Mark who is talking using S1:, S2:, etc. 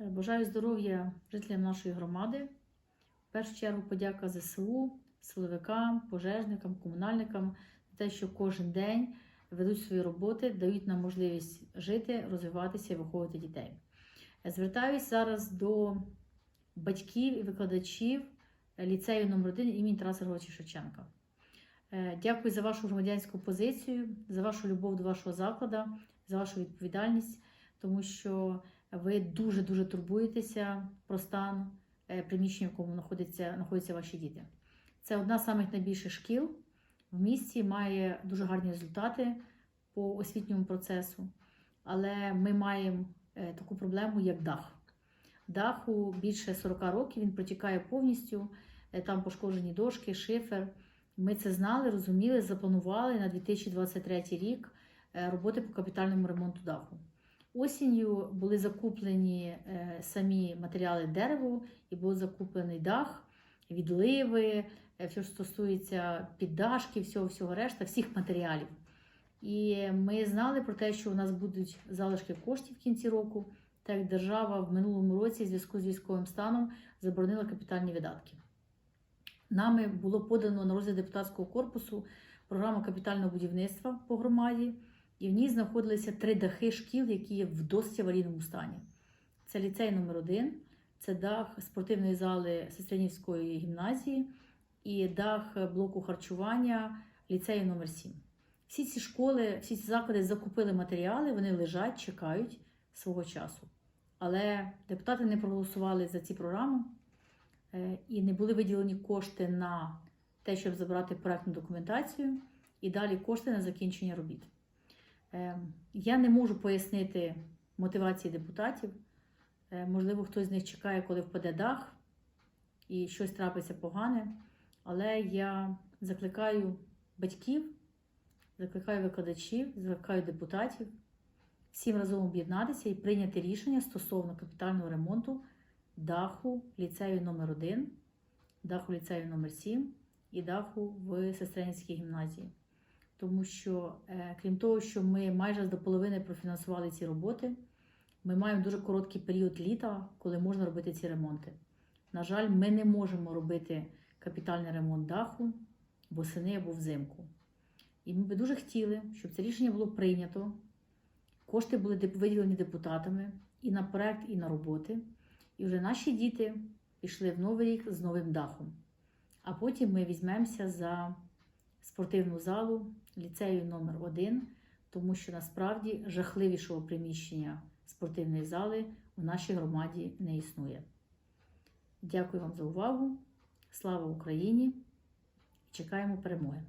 S1: Бажаю здоров'я жителям нашої громади. В першу чергу подяка ЗСУ, силовикам, пожежникам, комунальникам за те, що кожен день ведуть свої роботи, дають нам можливість жити, розвиватися і виховувати дітей. Звертаюсь зараз до батьків і викладачів ліцею номер 1 імені Тараса Григоровича Шевченка. Е, Дякую за вашу громадянську позицію, за вашу любов до вашого закладу, за вашу відповідальність, тому що ви дуже дуже турбуєтеся про стан е, приміщення, в якому знаходяться, знаходяться ваші діти. Це одна з найбільших шкіл в місті, має дуже гарні результати по освітньому процесу, але ми маємо е, таку проблему, як дах. Даху більше 40 років, він протікає повністю, е, там пошкоджені дошки, шифер. Ми це знали, розуміли, запланували на 2023 рік роботи по капітальному ремонту даху. Осінню були закуплені е, самі матеріали дереву і був закуплений дах, відливи, е, все, що стосується піддашки, всього, всього решта, всіх матеріалів. І ми знали про те, що у нас будуть залишки коштів в кінці року, так як держава в минулому році, в зв'язку з військовим станом, заборонила капітальні видатки. Нами було подано на розгляд депутатського корпусу програму капітального будівництва по громаді, і в ній знаходилися три дахи шкіл, які є в досить аварійному стані. Це ліцей номер 1 це дах спортивної зали Сестринівської гімназії і дах блоку харчування ліцею номер 7 Всі ці школи, всі ці заклади закупили матеріали, вони лежать, чекають свого часу. Але депутати не проголосували за ці програми е, і не були виділені кошти на те, щоб забрати проектну документацію, і далі кошти на закінчення робіт. Е, Я не можу пояснити мотивації депутатів. Е, Можливо, хтось з них чекає, коли впаде дах і щось трапиться погане. Але я закликаю батьків, закликаю викладачів, закликаю депутатів всім разом об'єднатися і прийняти рішення стосовно капітального ремонту даху ліцею номер 1 даху ліцею номер 7 і даху в Сестринській гімназії. Тому що, е, крім того, що ми майже до половини профінансували ці роботи, ми маємо дуже короткий період літа, коли можна робити ці ремонти. На жаль, ми не можемо робити капітальний ремонт даху восени або взимку. І ми би дуже хотіли, щоб це рішення було прийнято. Кошти були виділені депутатами і на проект, і на роботи. І вже наші діти пішли в новий рік з новим дахом. А потім ми візьмемося за спортивну залу ліцею номер 1 тому що насправді жахливішого приміщення спортивної зали у нашій громаді не існує. Дякую вам за увагу. Слава Україні! Чекаємо перемоги!